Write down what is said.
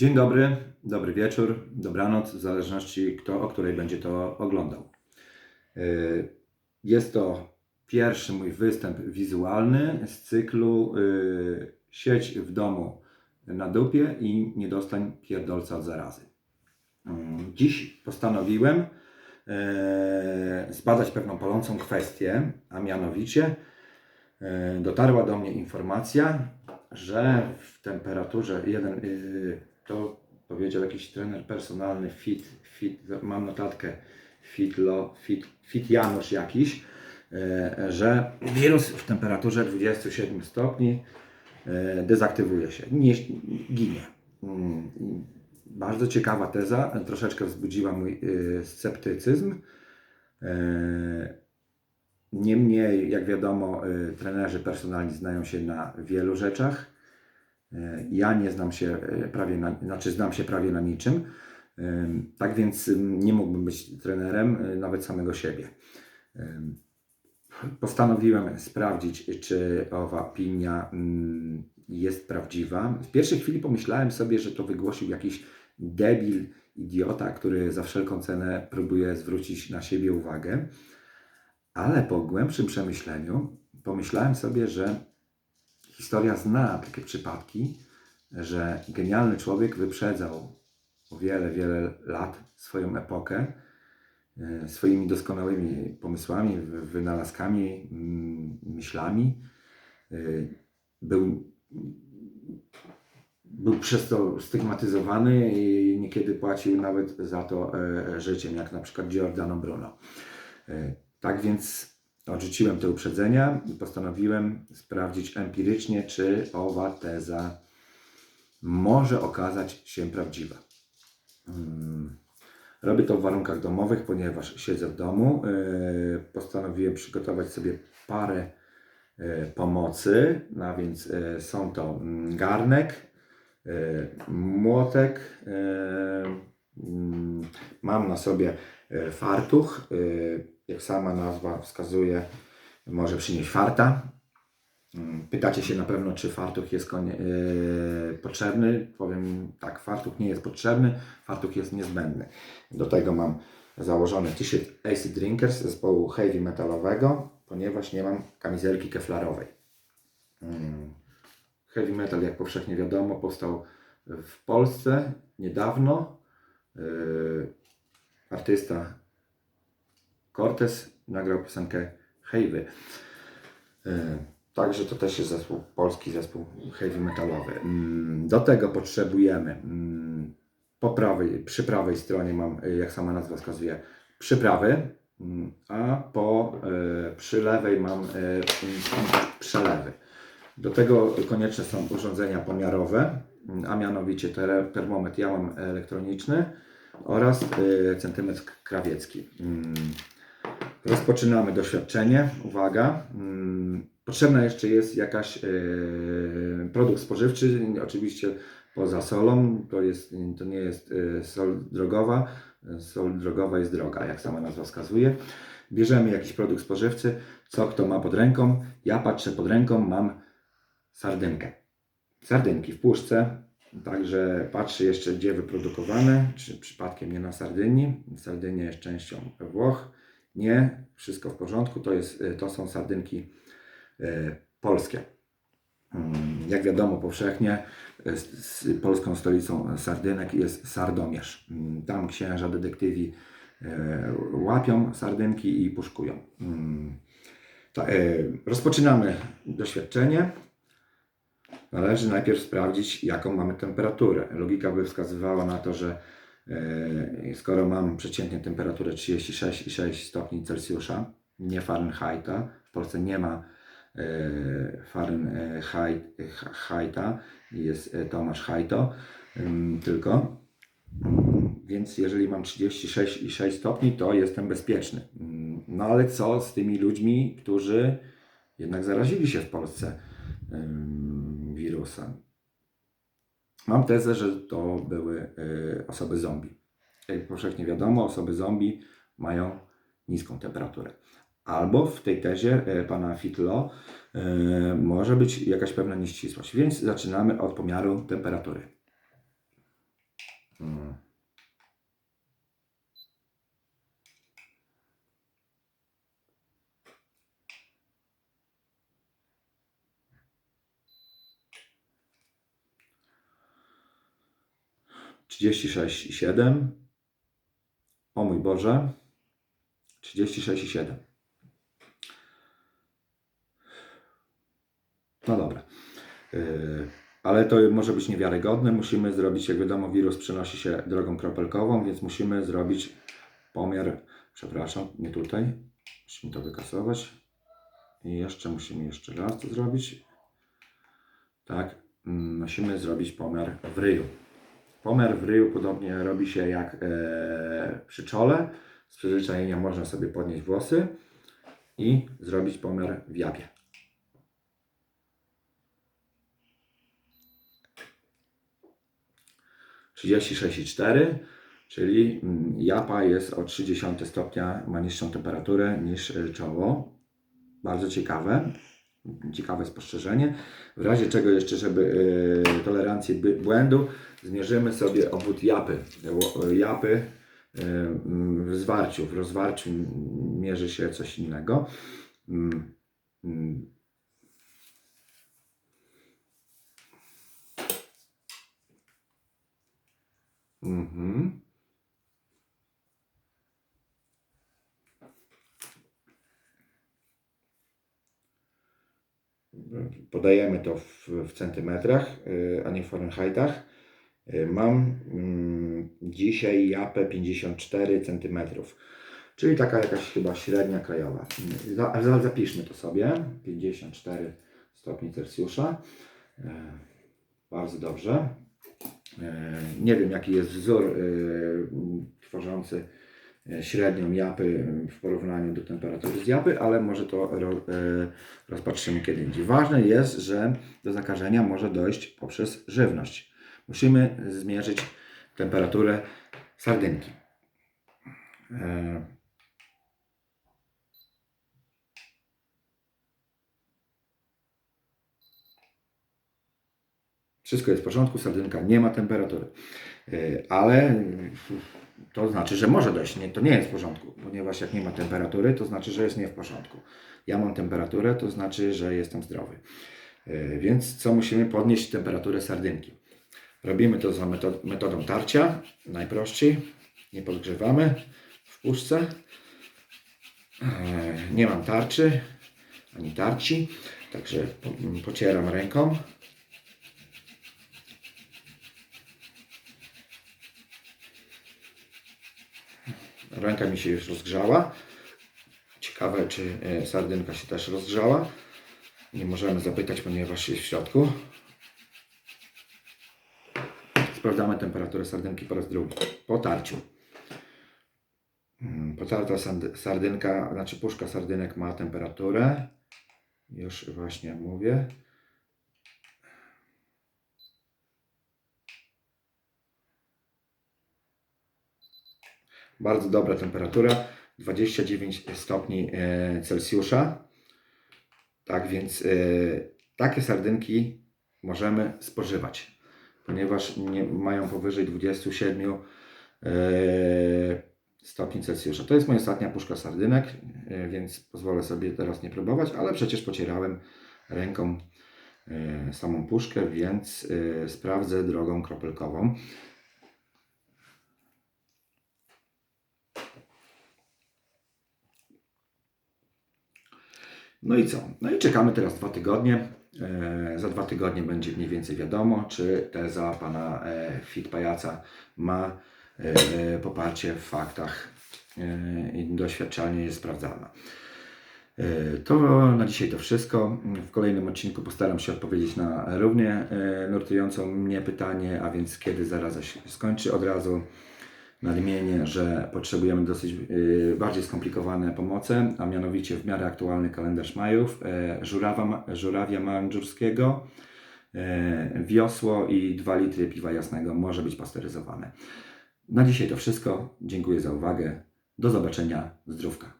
Dzień dobry, dobry wieczór, dobranoc, w zależności kto o której będzie to oglądał. Yy, Jest to pierwszy mój występ wizualny z cyklu yy, Sieć w domu na dupie i nie dostań pierdolca od zarazy. Yy, Dziś postanowiłem zbadać pewną palącą kwestię, a mianowicie dotarła do mnie informacja, że w temperaturze jeden, yy, to powiedział jakiś trener personalny, fit, fit, mam notatkę, fit, lo, fit, fit Janusz jakiś, yy, że wirus w temperaturze 27 stopni yy, dezaktywuje się, nie, ginie. Mm, Bardzo ciekawa teza, troszeczkę wzbudziła mój yy, sceptycyzm. Niemniej, jak wiadomo, trenerzy personalni znają się na wielu rzeczach. Y, Ja nie znam się y, prawie na, znaczy znam się prawie na niczym. Tak więc nie mógłbym być trenerem y, nawet samego siebie. Postanowiłem sprawdzić, czy owa opinia mm, jest prawdziwa. W pierwszej chwili pomyślałem sobie, że to wygłosił jakiś debil, idiota, który za wszelką cenę próbuje zwrócić na siebie uwagę. Ale po głębszym przemyśleniu pomyślałem sobie, że historia zna takie przypadki, że genialny człowiek wyprzedzał o wiele, wiele lat swoją epokę e, swoimi doskonałymi pomysłami, wy- wynalazkami, mm, myślami. E, Był, był przez to stygmatyzowany i niekiedy płacił nawet za to e, życiem, jak na przykład Giordano Bruno. Tak więc odrzuciłem te uprzedzenia i postanowiłem sprawdzić empirycznie, czy owa teza może okazać się prawdziwa. Mm, Robię to w warunkach domowych, ponieważ siedzę w domu. E, Postanowiłem przygotować sobie parę e, pomocy, a więc e, są to mm, garnek, młotek, mm, mam na sobie fartuch, jak sama nazwa wskazuje, może przynieść farta. Mm, Pytacie się na pewno, czy fartuch jest e, potrzebny. Powiem tak, fartuch nie jest potrzebny, fartuch jest niezbędny. Do tego mam założony t-shirt AC Drinkers zespołu heavy metalowego, ponieważ nie mam kamizelki keflarowej. Mm. Heavy metal, jak powszechnie wiadomo, powstał w Polsce niedawno. Yy, artysta Cortez nagrał piosenkę Heavy. Yy, Także to też jest zespół, polski zespół heavy metalowy. Mm, Do tego potrzebujemy mm, po prawej, przy prawej stronie mam, y, jak sama nazwa wskazuje, przyprawy, mm, a po y, przy lewej mam przelewy. Do tego konieczne są urządzenia pomiarowe, a mianowicie ter- termometr ja mam elektroniczny oraz centymetr krawiecki. Rozpoczynamy doświadczenie. Uwaga. Mm, Potrzebna jeszcze jest jakaś e, produkt spożywczy, oczywiście poza solą. To, jest, to nie jest e, sol drogowa. Sol drogowa jest droga, jak sama nazwa wskazuje. Bierzemy jakiś produkt spożywczy, co kto ma pod ręką. Ja patrzę pod ręką, mam sardynkę. Sardynki w puszce, także patrzę jeszcze gdzie wyprodukowane, czy przypadkiem nie na Sardynii. Sardynia jest częścią Włoch. Nie, wszystko w porządku. To, jest, y, to są sardynki e, polskie. Mm, Jak wiadomo, powszechnie e, s- polską stolicą sardynek jest Sardomierz. Mm, Tam księża detektywi e, łapią sardynki i puszkują. Mm, e, rozpoczynamy doświadczenie. Należy najpierw sprawdzić, jaką mamy temperaturę. Logika by wskazywała na to, że e, skoro mam przeciętnie temperaturę 36,6 stopni Celsjusza, nie Fahrenheita, w Polsce nie ma e, Fahrenheita, jest e, Tomasz Hajto tylko. Więc jeżeli mam 36,6 stopni, to jestem bezpieczny. No ale co z tymi ludźmi, którzy jednak zarazili się w Polsce wirusem? Mam tezę, że to były y, osoby zombie. Jak powszechnie wiadomo, osoby zombie mają niską temperaturę. Albo w tej tezie y, pana Fitlo y, może być jakaś pewna nieścisłość. Więc zaczynamy od pomiaru temperatury. Hmm. 36,7. O mój Boże. 36,7. No dobra. Yy, ale to może być niewiarygodne. Musimy zrobić, jak wiadomo, wirus przenosi się drogą kropelkową, więc musimy zrobić pomiar. Przepraszam, nie tutaj. Musimy to wykasować. I jeszcze musimy jeszcze raz to zrobić. Tak, mm, musimy zrobić pomiar w ryju. Pomiar w ryju podobnie robi się jak e, przy czole. Z przyzwyczajenia można sobie podnieść włosy i zrobić pomiar w japie. Trzydzieści sześć i cztery, czyli mm, japa jest o 30 stopnia, ma niższą temperaturę niż e, czoło. Bardzo ciekawe. Ciekawe spostrzeżenie. W razie czego jeszcze, żeby e, tolerancji by- błędu, zmierzymy sobie obwód japy. Ło- Japy e, w zwarciu, w rozwarciu mierzy się coś innego. Mm, mm. Mhm. Podajemy to w, w centymetrach, y, a nie w Fahrenheitach. Y, Mam mm, dzisiaj japę 54 cm, czyli taka jakaś chyba średnia krajowa. Y, Za, za, zapiszmy to sobie. 54 stopni Celsjusza. Bardzo dobrze. Nie wiem, jaki jest wzór tworzący średnią japy w porównaniu do temperatury z japy, ale może to e, rozpatrzymy kiedy indziej. Ważne jest, że do zakażenia może dojść poprzez żywność. Musimy zmierzyć temperaturę sardynki. E, Wszystko jest w porządku, sardynka nie ma temperatury. Ale to znaczy, że może dojść. Nie, to nie jest w porządku, ponieważ jak nie ma temperatury, to znaczy, że jest nie w porządku. Ja mam temperaturę, to znaczy, że jestem zdrowy. Yy, Więc co musimy podnieść temperaturę sardynki? Robimy to za metod- metodą tarcia, najprościej. Nie podgrzewamy w puszce. Yy, Nie mam tarczy ani tarci, także po- pocieram ręką. Ręka mi się już rozgrzała. Ciekawe, czy e, sardynka się też rozgrzała. Nie możemy zapytać, ponieważ jest w środku. Sprawdzamy temperaturę sardynki po raz drugi. Po tarciu. Mm, Potarta sardynka, znaczy puszka sardynek ma temperaturę. Już właśnie mówię. Bardzo dobra temperatura, 29 stopni e, Celsjusza. Tak więc e, takie sardynki możemy spożywać, ponieważ nie mają powyżej 27 e, stopni Celsjusza. To jest moja ostatnia puszka sardynek, więc pozwolę sobie teraz nie próbować, ale przecież pocierałem ręką samą puszkę, więc sprawdzę drogą kropelkową. No i co? No i czekamy teraz dwa tygodnie. E, za dwa tygodnie będzie mniej więcej wiadomo, czy teza pana e, Fit Pajaca ma e, poparcie w faktach e, i doświadczalnie jest sprawdzalna. E, To na dzisiaj to wszystko. W kolejnym odcinku postaram się odpowiedzieć na równie e, nurtującą mnie pytanie, a więc kiedy zaraza się skończy od razu nadmienię, że potrzebujemy dosyć y, bardziej skomplikowane pomoce, a mianowicie w miarę aktualny kalendarz Majów, e, żurawa, żurawia mandżurskiego, e, wiosło i 2 litry piwa jasnego może być pasteryzowane. Na dzisiaj to wszystko. Dziękuję za uwagę. Do zobaczenia. Zdrówka.